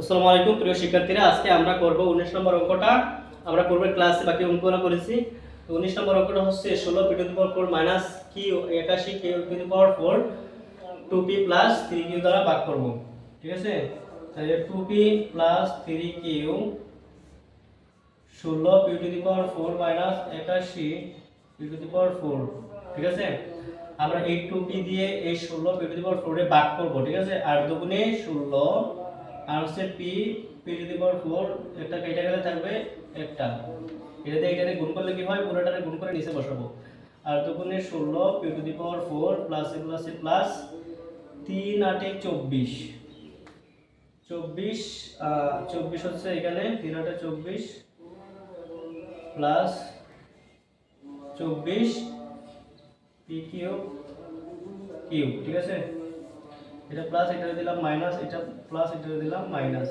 আসসালামু আলাইকুম, প্রিয় শিক্ষার্থীরা। আজকে আমরা করব উনিশ নম্বর অঙ্কটা। আমরা পূর্বের ক্লাসে বাকি করেছি। উনিশ নম্বর অঙ্কটা হচ্ছে ষোলো P to power four minus Q একাশি Q to power four two P plus three Q দ্বারা করব। ঠিক আছে? তাহলে two P plus three Q ষোলো P to the power four minus একাশি P to the power four ঠিক আছে? আমরা এই টু পি দিয়ে এই ষোলো পি টু দি পাওয়ার ফোরে ভাগ করব। ঠিক আছে? আর দুগুণে ষোলো আর হচ্ছে P P to the power four একটা কেটে গেলে থাকবে একটা। এটাতে গুণ করলে কি হয়? পুরোটারে গুণ করে নিচে বসাবো। আর দুগুণে ষোলো P to the power four plus A plus A plus তিন আটে চব্বিশ। চব্বিশ চব্বিশ হচ্ছে এখানে, তিন আটে চব্বিশ প্লাস চব্বিশ পি কিউ কিউ ঠিক আছে? এটা প্লাস এটা দিলাম মাইনাস এটা প্লাস এটা দিলাম মাইনাস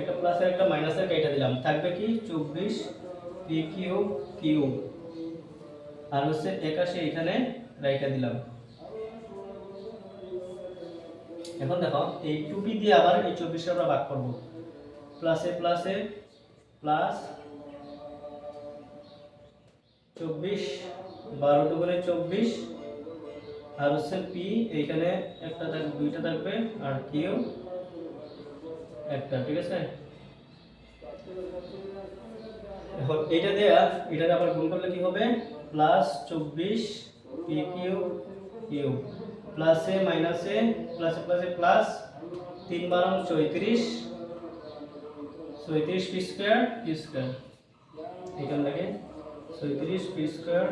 এটা প্লাস একটা মাইনাসের কেটে দিলাম। থাকবে কি? চব্বিশ পি কিউ কিউ আর হচ্ছে একাশি এখানে রেখে দিলাম। এখন দেখো, এই টুপি দিয়ে আবার এই চব্বিশে আমরা ভাগ করব। প্লাসে প্লাসে প্লাস চব্বিশ, বারো দুগুণে চব্বিশ আর হচ্ছে পি এইখানে একটা থাকবে, দুইটা থাকবে, আর কিউ একটা, ঠিক আছে? এইটা দেয়া এটা আবার গুণ করলে কি হবে? প্লাস চব্বিশ পি কিউ কিউ প্লাসে মাইনাসে প্লাসে প্লাসে প্লাস তিন বারং চৌত্রিশ চৌত্রিশ পি স্কোয়ার পি স্কোয়ার। এখান থেকে চৌত্রিশ পি স্কোয়ার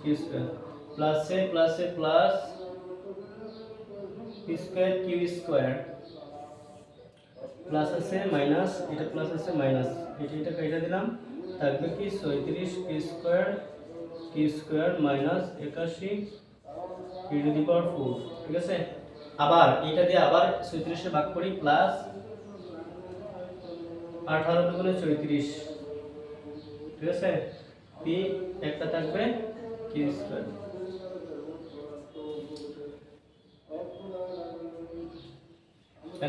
পি স্কোয়ার। প্লাসে প্লাসে plus P square Q square plus আছে মাইনাস এটা প্লাস আছে মাইনাস এটা এটা কেটে দিলাম। থাকবে কি? চৌত্রিশ P square Q square minus একাশি P to the power four ঠিক আছে? আবার এটা দিয়ে আবার চৌত্রিশে ভাগ করি প্লাস আঠারো দুগুণে চৌত্রিশ ঠিক আছে? পি একটা থাকবে কিউ স্কোয়ার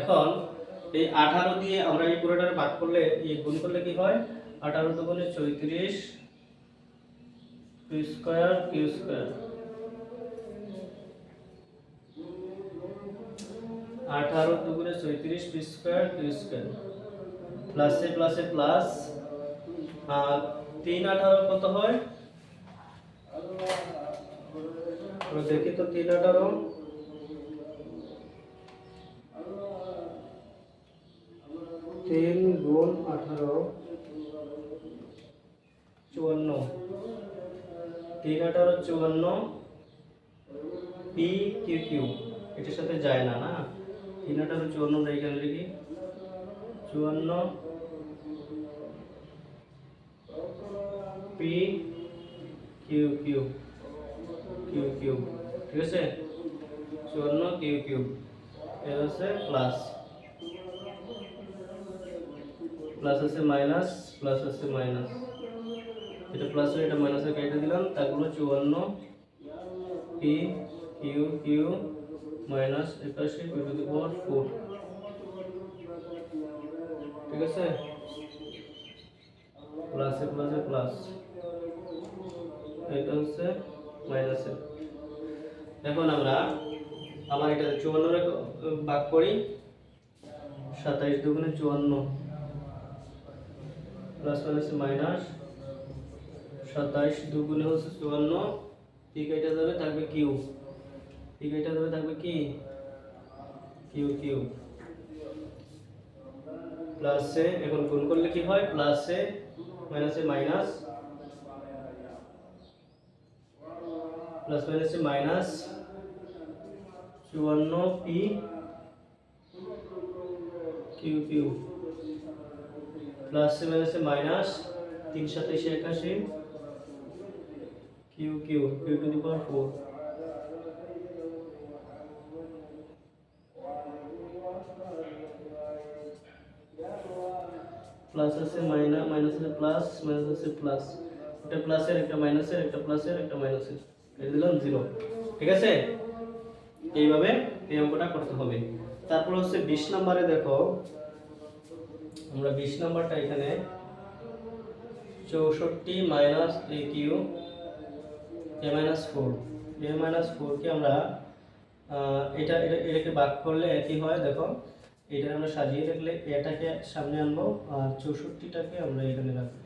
এখন এই আঠারো দিয়ে আমরা এই পুরোটার ভাগ করলে, এই গুণ করলে কি হয়? আঠারো দুগুণে চৌত্রিশ কিউ স্কোয়ার কিউ স্কোয়ার। আঠারো দুগুণে চৌত্রিশ পি স্কোয়ার। কিউ স্কোয়ার প্লাসে প্লাসে প্লাস, আর তিন আঠারো কত হয়? দেখি তো তিন আঠারো। তিন গুণ আঠারো, চুয়ান্ন। তিন আঠারো, চুয়ান্ন পি কিউ কিউ এটার সাথে যায় না না? তিন আঠারো, চুয়ান্ন এখানে লিখি। চুয়ান্ন P Q Q Q Q ঠিক আছে? চুয়ান্ন কিউ কিউ এর হচ্ছে প্লাস প্লাস আছে মাইনাস প্লাস আছে মাইনাস এটা প্লাস এটা মাইনাসে কেটে দিলাম তারগুলো চুয়ান্ন পি কিউ কিউ মাইনাস একাশি পি টু দি ফোর ঠিক আছে? প্লাসে প্লাসে প্লাস এটা হচ্ছে মাইনাসে এখন আমরা আমার এটা চুয়ান্ন ভাগ করি, সাতাইশ দুগুণে চুয়ান্ন। প্লাস মাইনাসে মাইনাস সাতাইশ দুগুণে হচ্ছে চুয়ান্ন। ঠিক এটা যাবে থাকবে কিউ। ঠিক এটা যাবে থাকবে কি? Q Q. প্লাসে এখন গুণ করলে কি হয়? প্লাসে মাইনাসে মাইনাস। প্লাস মাইনাসে মাইনাস চুয়ান্ন পি কিউ কিউ। প্লাসে মাইনাসে মাইনাস তিন সাতাইশে একাশি Q Q Q to the power four plus আছে মাইনাস মাইনাস আছে প্লাস মাইনাস আছে প্লাস একটা প্লাসের একটা মাইনাসের একটা প্লাসের একটা মাইনাসের এটা দিলাম জিরো ঠিক আছে? এইভাবে এই অঙ্কটা করতে হবে। তারপর হচ্ছে বিশ নম্বরে দেখো আমরা বিশ নম্বরটা এখানে। চৌষট্টি minus A Q A minus four A minus ফোরকে আমরা এটা এটা, এটাকে ভাগ করলে একই হয়, দেখো। এটা আমরা সাজিয়ে রাখলে এটাকে সামনে আনব আর চৌষট্টিটাকে আমরা এখানে রাখব।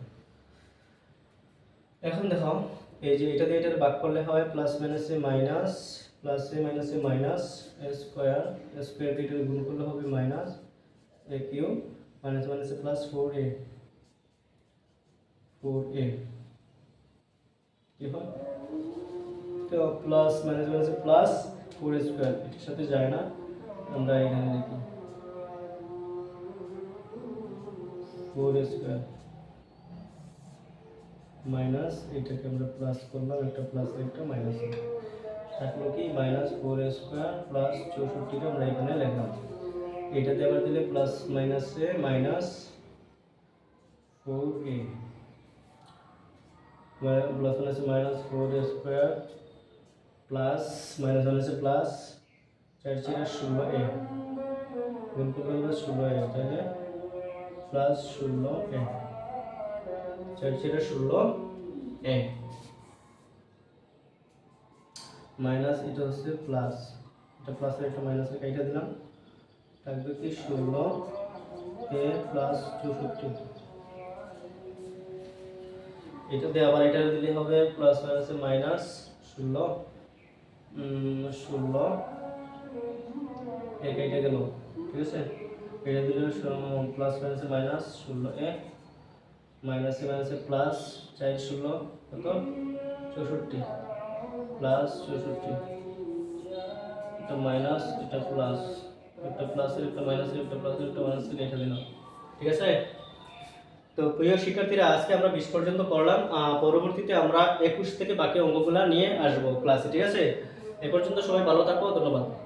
এখন দেখো, এই যে এটা দিয়ে এটা ভাগ করলে হয় প্লাস মাইনাসে মাইনাস প্লাস এ মাইনাসে মাইনাস স্কোয়ার স্কোয়ার দিয়ে গুণ করলে হবে মাইনাস এ কিউ মাইনাস মাইনাসে plus four A four A কি হয় তো প্লাস মাইনাস মাইনাসে প্লাস ফোর স্কোয়ার এটির সাথে যায় না আমরা এখানে লিখি ফোর স্কোয়ার মাইনাস এটাকে আমরা প্লাস করলাম একটা প্লাস একটা মাইনাস থাকল কি মাইনাস ফোর স্কোয়ার প্লাস চৌষট্টিটা আমরা এখানে লিখলাম এটাতে আবার দিলে প্লাস মাইনাসে মাইনাস ফোর এ প্লাস মাইনাসে minus four square plus minus মাইনাসে প্লাস চার চার ষোলো এ গুণ আমরা ষোলো এ তাহলে প্লাস ষোলো এ চার চার ষোলো এ মাইনাস এটা হচ্ছে প্লাস এটা প্লাস একটা মাইনাস কেটে দিলাম। থাকবে কি ষোলো এ প্লাস চৌষট্টি। এটা দিয়ে আবার এটা দিলে হবে প্লাস মাইনাসে মাইনাস ষোলো। ষোলো। এক এটা গেল, ঠিক আছে? এটা দিলে প্লাস মাইনাসে মাইনাস ষোলো এ মাইনাসে মাইনাসে প্লাস চার ষোলো, কত? চৌষট্টি। প্লাস চৌষট্টি। এটা মাইনাস এটা প্লাস একটা প্লাসের একটা মাইনাস একটা প্লাস একটা মাইনাস এটা দিলাম। ঠিক আছে? তো প্রিয় শিক্ষার্থীরা আজকে আমরা বিশ পর্যন্ত আহ, পরবর্তীতে আমরা একুশ থেকে বাকি অঙ্গগুলা নিয়ে আসব ক্লাসে ঠিক আছে? এ পর্যন্ত সবাই ভালো থাকো ধন্যবাদ।